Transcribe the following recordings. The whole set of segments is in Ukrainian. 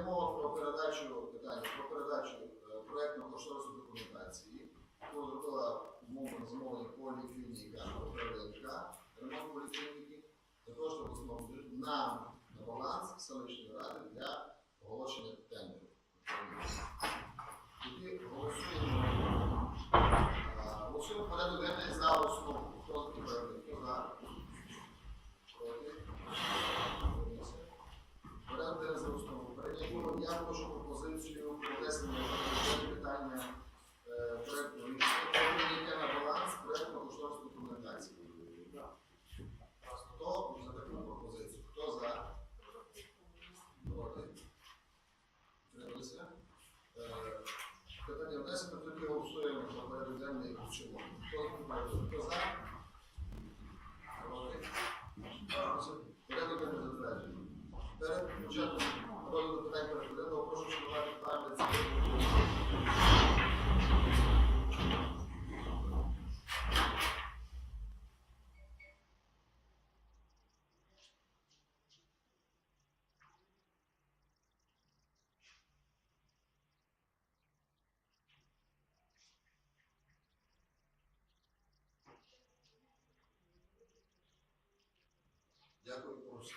Йде мова про передачу питання про передачу е, проєктно-кошторисної документації, яку зробила умовно замовлення поліклініка ПРДНК, ремонт поліклініки, того, щоб основу нам на баланс селищної ради для оголошення тендеру. Тоді голосуємо. Голосуємо порядок денний за основу. Хто за? Проти? Дякую, прошу.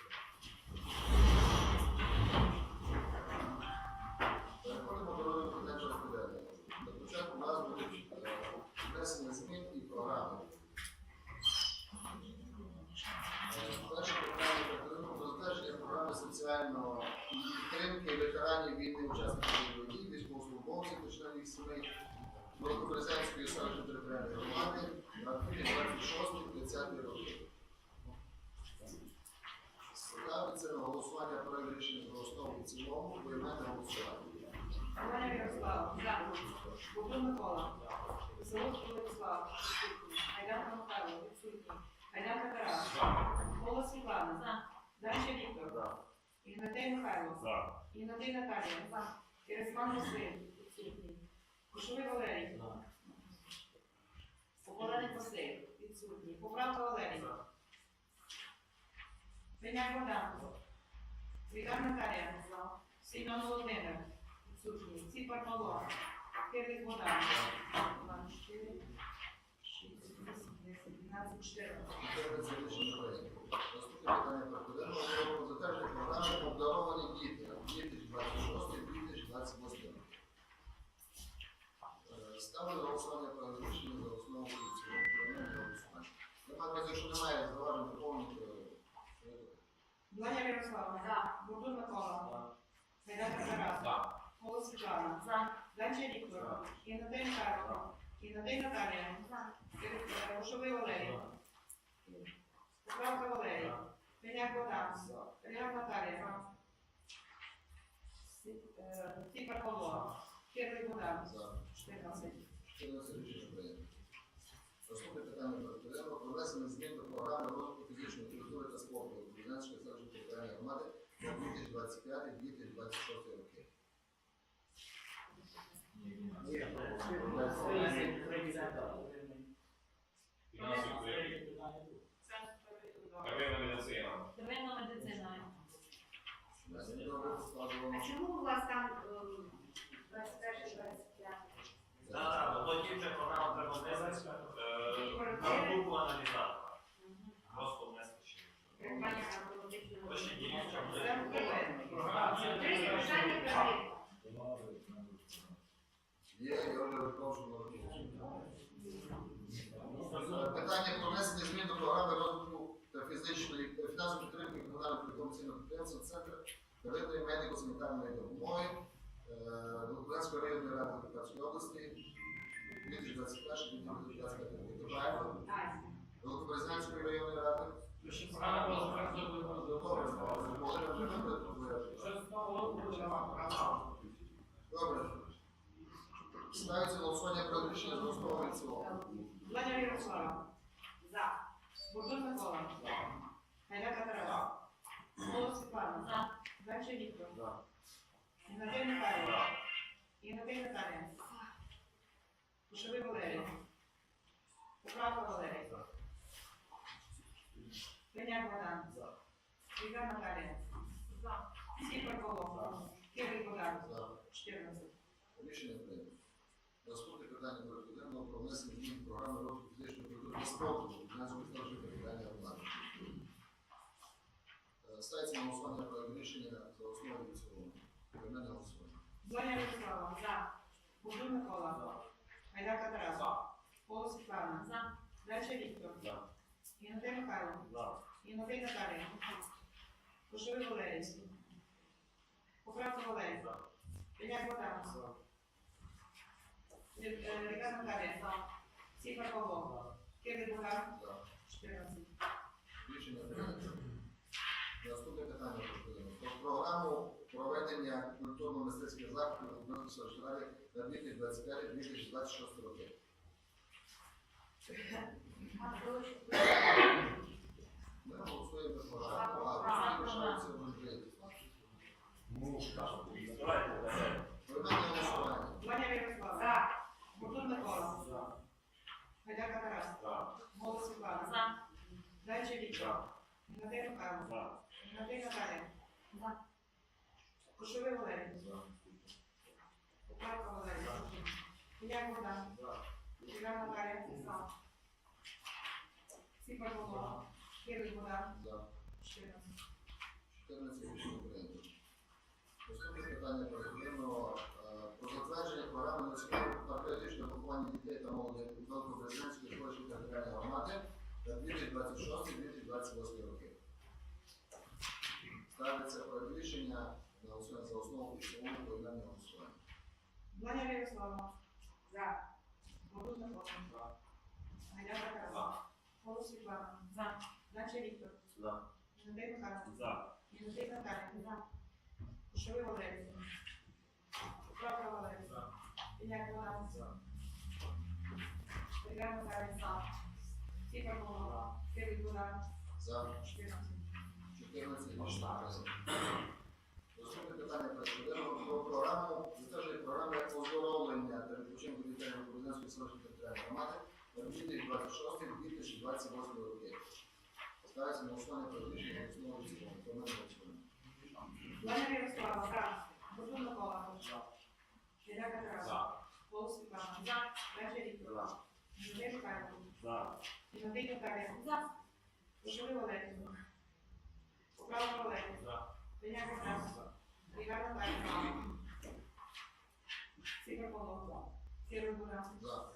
Ігнатей Михайло. За. Ігнатей Наталія. За. Кересман Василь. Відсутній. Кошовий Валерій. Поколеник Василь. Відсутній. Поправка Валерій. Пеняк Богдан. Світлана Наталія. Сімон Володимир. Відсутній. Ціпар Павло. Кирик Богдан. Два, чотири, шість, вісім, десять, дванадцять, чотирнадцять. Підтримується рішення прийнято. Наступне питання про обдаровані діти 2026-2028 роки. Е, Ставлю голосування проект рішення за основу голосування. Я маю на увазі, якщо немає заважень доповнити. Бланя Ярослава. За. Бурдун Микола. Гайдамка Тарас. Голос Світлана. За. Данча Віктор. Інатей Михайло. Інатей Наталія. Кирик- Кошовий Валерій. Поправка Валерій. Наталія. Ціпар Павло. Кирик Богдан. За. 14. 14 рішення прийнято. Наступне питання порядку про внесення змін до програми розвитку фізичної культури та спорту Української селищної територіальної громади на 2025-2026 роки. Первинна А чому у вас там ем, 21-25? Так, бо вже програма треба внести на групу аналізатора. Просто внести ще. То ще Це буде. Три спеціальні перевірки. Є, я вже прошу Питання про внесення змін до програми розвитку та фізичної та фінансової підтримки комунального комерційного підприємства Центр первинної медико-санітарної допомоги Великобрянської районної ради Закарпатської області 2021-2025 роки. Добавимо. Так. Великобрезнянської районної ради. Добре. Ставиться голосування про рішення за основу і в цілому. Ярослава. За. Бурдун Микола. Гайдамка Тарас. Голос Світлана. За. Данча Віктор. Інатей Михайло. Інатей Наталія. Кошовий Валерій. Поправка Валерій. Пеняк Богдан. Віга Наталія. Сіпер Павло. Кирил Богдан. За. 14. Рішення прийнято. Наступне питання порядку денного про внесення змін програми розвитку фізичної культури спорту територіальної громади. Е, Ставиться на голосування проект рішення за основу і в цілому. Поіменне голосування. Зоня Вячеслава. За. Бузун Микола. Гайдака Тарас. Полос Світлана. За. Дальше Віктор. За. Інотей Михайло. За. Інотей Наталія. Кошовий Валерій. Поправка Валерій. За. Пеняк Богдан. Ріка Наталія. Сіпер Павло. Кирил Богдан. За. 14. Рішення прийнято. Наступне питання порядку денного. Про програму проведення культурно-мистецьких заходів у Дмитрівській раді на 2025-2026 роки. Ми голосуємо за програму, а лишаються можливості. Поіменне голосування. Зоня Вячеслава. За. Бузун Микола. Гайдака Тарас. За. Голос Світлана. За. Дальше Віктор. Інотей Михайло. За. Інотей Наталія. Кошовий Валерій. Поправка Валерій. Пеняк Богдан. За. Наталія. За. Сіпер Павло. Кирил Богдан. За. 14. 14 рішення прийнято. Наступне порядку про затвердження програми патріотичного виховання дітей та молоді Великобрезинської школи територіальної громади на 2026-2028 роки. Ставиться проект рішення голосування за основу і цілому поіменне голосування. Зоня Вячеслава. За. Бузун Микола. За. Тарас. За. Голос Світлана. За. Дальше Віктор. За. Інотей Михайло. За. Інотей Наталія. За. Кошовий Валерій. Поправка Валерій. За. Пеняк Богдан. За. Віга Наталія. За. Сіпер Павло. Кирил Богдан. За 14. 14 рішення прийнято. Наступне питання порядку про програму затвердження програми оздоровлення та відпочинку дітей Великобрезинської селищної територіальної громади на 2026-2028 роки. Ставиться на голосування проект рішення основу цілому. Поіменне голосування. Зоня Вячеслава. За. Бузун Микола. Гайдака Тарас. За. Голос Світлана. За. Дальше Віктор. За. Інотей Михайло. За. За. Кошовий Валерій. Поправка Валерій. За. Пеняк Богдан. Ігор Лайфан. Сігар Павлова. Сігар Буран. За.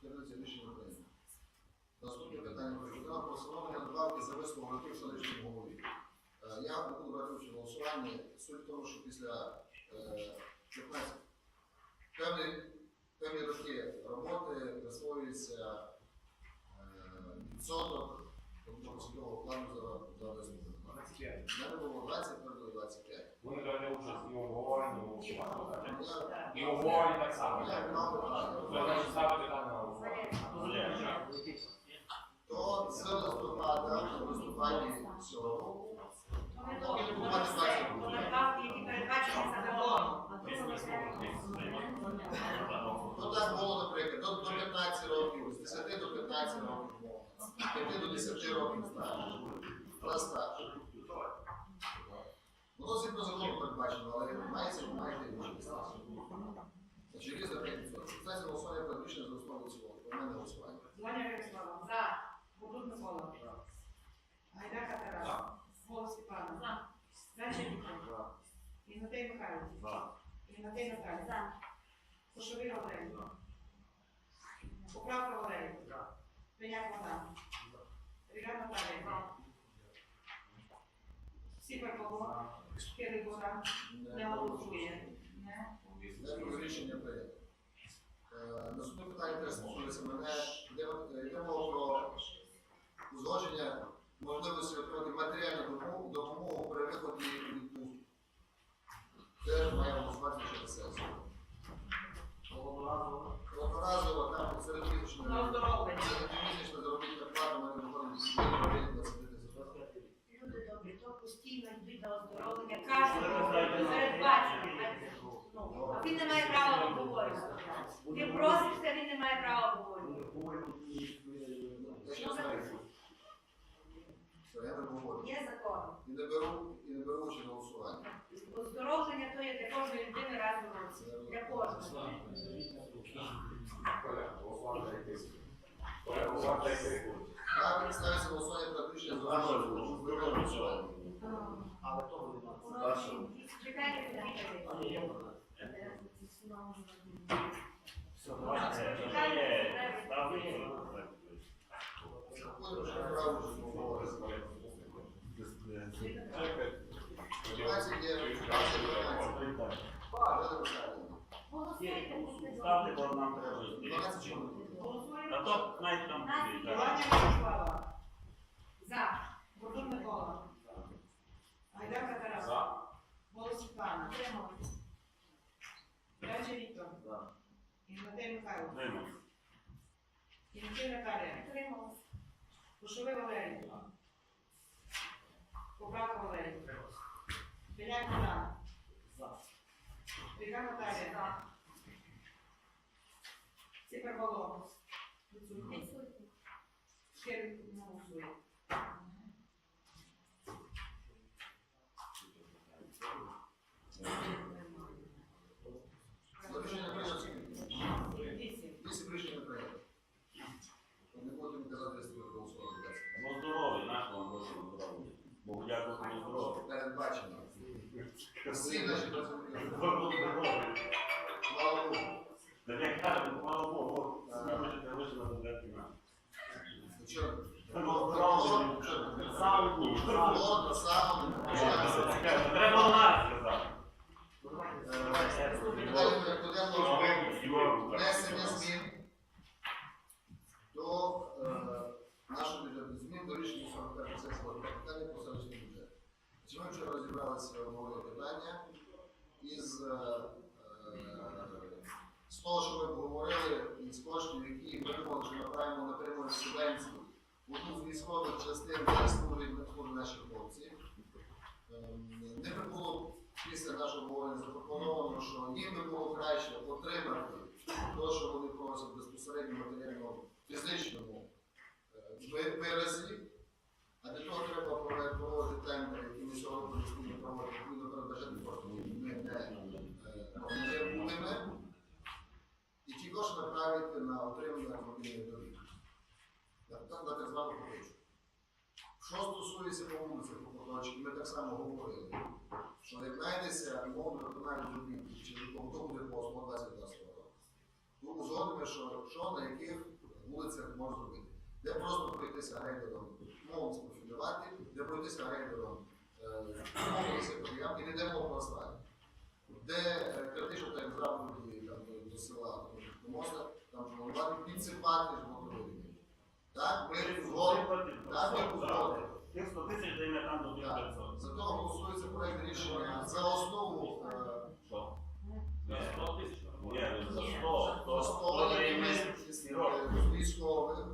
14 рішення прийнято. Наступне питання про постановлення про встановлення добавки за висновок років селищному голові. Я буду брати голосування. Суть в тому, що після 15 певні, роки роботи присвоюється відсоток, тобто, плану за, за. 25. Я робимо 20, ми робимо 25. Вони дали участь і обговорення, і голосування. І обговорення так само. Це значить ставити так на голосування. То з листопада до листопаді цього року. Ну, ну, так було, наприклад, тобто до, 15 років, з 10 до 15 років, 5 до 10 років стажу. Про стаж. Воно згідно закону передбачено, але мається маєте стаж. Значить, різне 5%. Це голосування про рішення за основу і. У мене голосування. Зоня Вячеслава. За. Бузун Микола. Гайдака Тарас. Голос Світлана. За. Дальше Віктор. Інотей Михайло. За. Інотей Наталія. За. Кошовий Валерій. Поправка Валерій. Пеняк Богдан. Віга Наталія. Сіпер Павло. Богдан. Не голосує. Не. Рішення прийнято. Е, Наступне питання теж стосується мене. Йдемо йдемо про узгодження можливості отримати матеріальну допомогу, допомогу при виході відпустку. Теж маємо голосувати через сесію. Одноразово там середньомісячна На оздоровлення. середньомісячна заробітна плата мене виходить з 20 тисяч гривень. Люди добрі, то постійно йдуть на оздоровлення, кожного передбачено. Ну, а він не має права обговорювати. Ти про має право обговорювати. Я знаю. Все, я не говорю. Є закон. І не беру, і не беру участь в голосуванні. Оздоровлення то є для кожної людини раз у році. Для за голосувати за якийсь. Голосування про рішення за голосування. Але того немає. Чекайте, Ставте, бо нам треба. 12 то навіть там буде. так. Ланя Ярослава. За. Бурдун Микола. Гайдака Тарас. За. Світлана. Речі Віктор. За. Ігнатій Михайло. Утримався. Кінчий Наталія. Кушовий Валерій. Поправка Валерій. Біляк Богдан. За. Біляк Наталія. Ципер Воло. Відсутній. Шкір не голосує. Рішення прийнято скільки? Вісім. 8 рішення прийнято. Не будемо казати, що ви голосували. Бо здоровий, наш вам гроші на здоров'я. Бо дякую за здоров'я. Передбачено. Всі наші працівники. Бо здоровий. Слава Богу. Та я кажу, слава Богу, всі можете вийшли на бюджет фінансів. Нічого. Здоровий. Сам Прокурор, сам, Треба нас сказати. внесення змін до е, нашого бюджету, змін до рішення 45 сесії питання про селищний бюджет. Чи ми вчора розібралися в моє питання із е, е, з того, що ми обговорили, із коштів, які ми думали, що направимо на отримання субвенції в одну з військових частин, де служать служать наші хлопці. Ем, Ними було після нашого обговорення запропоновано, що їм би було краще отримати те, що вони просять безпосередньо матеріально фізичному е, виразі, а для того треба проводити тендери, які ми сьогодні постійно проводимо, відповідно передбачати кошти, не е, не є були. І ті кошти направити на отримання автомобільних доріг. На так звану поточку. Що стосується по вулицях по поточці, ми так само говорили, що як знайдеться умовно виконання робіт, чи хто буде послуга 20 року, то узгодимо, що, що на яких вулицях можна зробити. Де просто пройтися грейдером, мовно спрофілювати, де пройтися грейдером, е, мовно секторіям і не де мовно асфальт. Де критично так там, до- села, до моста, там планувати підсипати жмотовидні. Так, ми згодом. Так, ми узгодимо. Тих 100 тисяч даємо там до 500. Зато голосується проект рішення за основу е, Що? Ні, 100 тисяч. Ні, за 100. за 100 основу даємо з військових,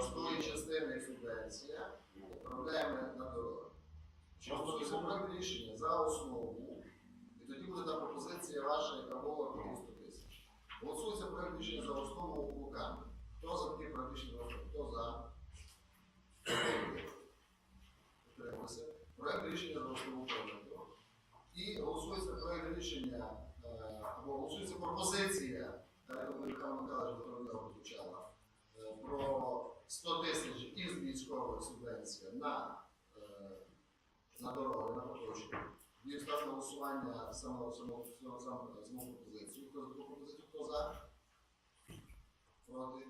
з тої частини субвенція, відправляємо на дороги. Чи голосується проект рішення за основу, і тоді буде та пропозиція ваша, яка була про 100 тисяч. Голосується проект рішення за основу руками. Хто за такі проект рішення, хто за? Проект рішення за основу. І голосується проект рішення, е, або голосується пропозиція, так як Михайло Михайлович Петровна звучала, е, про 100 тисяч із військових субвенцій на, е, на дороги, на поточку. І ставлю на голосування саму, саму, пропозицію. Хто за пропозицію? Хто за? Проти?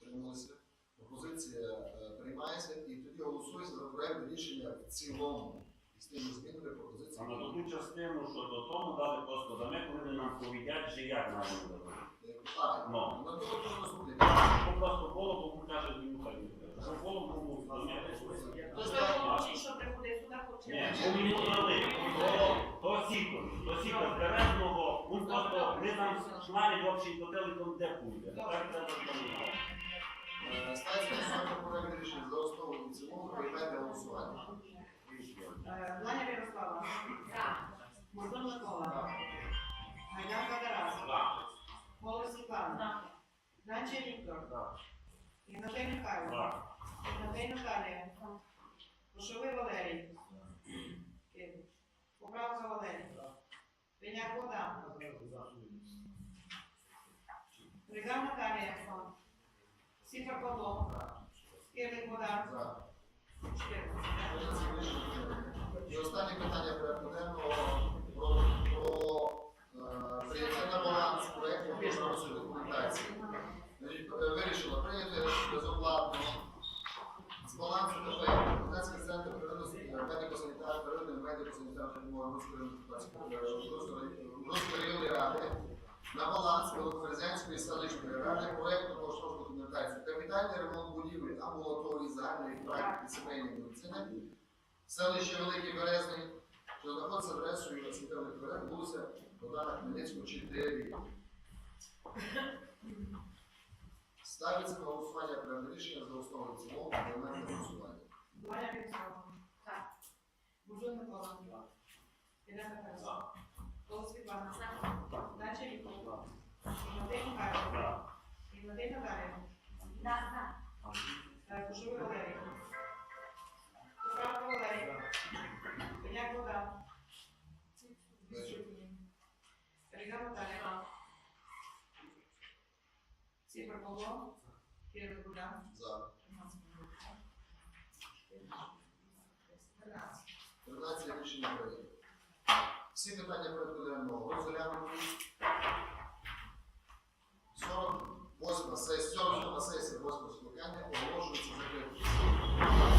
Утрималися? Пропозиція приймається тоді голосується за проект рішення в цілому. З тими змінами пропозиції. на ту частину, що до тому дали просто за ми повинні нам повідять, чи як нам буде. А, Ну. на того теж наступний. Бо просто голову каже, він хай не буде. Що голову комусь до мене. То що хочуть, що приходить сюди, хоче. Ні, бо мені подали. То, то сікор, то сікор березного, він просто не там шмарить общий до телеком, де пуйде. Так треба зробити. Е, Ставиться на проект рішення за основу і цілому приймайте голосування. Е, Ланя Ярослава. За. Бурдун Микола. Гайдака Тарас. За. Голос Світлана. Наче Віктор. За. Ігнатий Михайло. За. Ігнатий Наталія. Кошовий Валерій. Поправка Валерій. Пеняк Богдан. Риган Наталія. Сіфа Павло. Кирлик Богдан. І останнє питання порядку про, про е, прийняття на баланс проєкту кошторисної документації. Е, Вирішила прийняти безоплатно з балансу КП Документацький центр медико-санітарної медико-санітарної допомоги районної ради на баланс Великоберезянської селищної ради проєкту кошторисної документації. Капітальний ремонт будівлі амбулаторії загальної практики сімейної медицини селище Великий Березний, що знаходиться адресою Світових Берег, вулиця Богдана Хмельницького, 4. Ставиться на голосування проект рішення за основу цілому елементи голосування. Петро. Так. Бужун Микола. Ірина Петро. Голос Світлана. Наче Віктор. Ігнатий Михайло. Ігнатий Наталія. Е, Кошовий Валерій. Поправка Валерій. Пеняк Богдан. Риган Наталія. Сіфа Павло. Кирлик Богдан. За. 13. 13 рішення прийнято. Всі питання порядку денного розглянуті. 48 сесія, 47 сесія 8 скликання оголошується закритою.